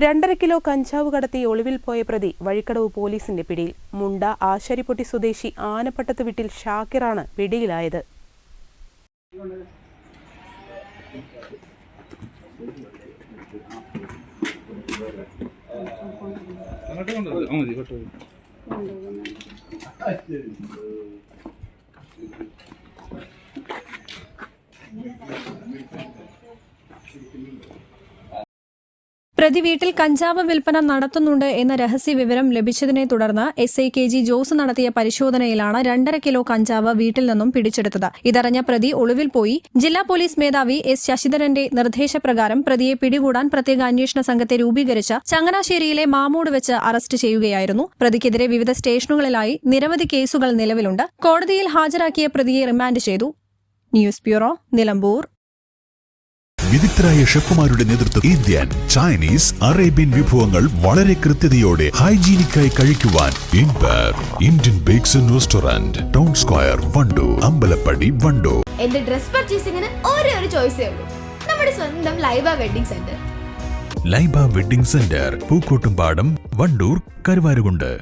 രണ്ടര കിലോ കഞ്ചാവ് കടത്തി ഒളിവിൽ പോയ പ്രതി വഴിക്കടവ് പോലീസിന്റെ പിടിയിൽ. മുണ്ട ആശാരിപ്പൊട്ടി സ്വദേശി ആനപ്പട്ടത്ത് വീട്ടിൽ ഷാക്കിറാണ് പിടിയിലായത്. പ്രതി വീട്ടിൽ കഞ്ചാവ് വിൽപ്പന നടത്തുന്നുണ്ട് എന്ന രഹസ്യ വിവരം ലഭിച്ചതിനെ തുടർന്ന് S I K G Jose നടത്തിയ പരിശോധനയിലാണ് രണ്ടര കിലോ കഞ്ചാവ് വീട്ടിൽ നിന്നും പിടിച്ചെടുത്തത്. ഇതറിഞ്ഞ പ്രതി ഒളിവിൽ പോയി. ജില്ലാ പോലീസ് മേധാവി എസ് ശശിധരന്റെ നിർദ്ദേശപ്രകാരം പ്രതിയെ പിടികൂടാൻ പ്രത്യേക അന്വേഷണ സംഘത്തെ രൂപീകരിച്ച ചങ്ങനാശ്ശേരിയിലെ മാമൂട് വെച്ച് അറസ്റ്റ് ചെയ്യുകയായിരുന്നു. പ്രതിക്കെതിരെ വിവിധ സ്റ്റേഷനുകളിലായി നിരവധി കേസുകൾ നിലവിലുണ്ട്. കോടതിയിൽ ഹാജരാക്കിയ പ്രതിയെ റിമാൻഡ് ചെയ്തു. News bureau Nilambur. വിദഗ്ധരായ ഷെഫുമാരുടെ നേതൃത്വം ഇന്ത്യൻ ചൈനീസ് അറേബ്യൻ വിഭവങ്ങൾ വളരെ കൃത്യതയോടെ ഹൈജീനിക്കായി കഴിക്കുവാൻ Indian bakes and restaurant town square Wandoor Ambalappadi Wandoor. എന്റെ ഡ്രസ് പർച്ചേസിംഗിന് ഒരേ ഒരു ചോയ്സേ ഉള്ളൂ. നമ്മുടെ സ്വന്തം Laiba wedding centre. Laiba wedding centre Pookkottumpadam Wandoor Karuvarakundu.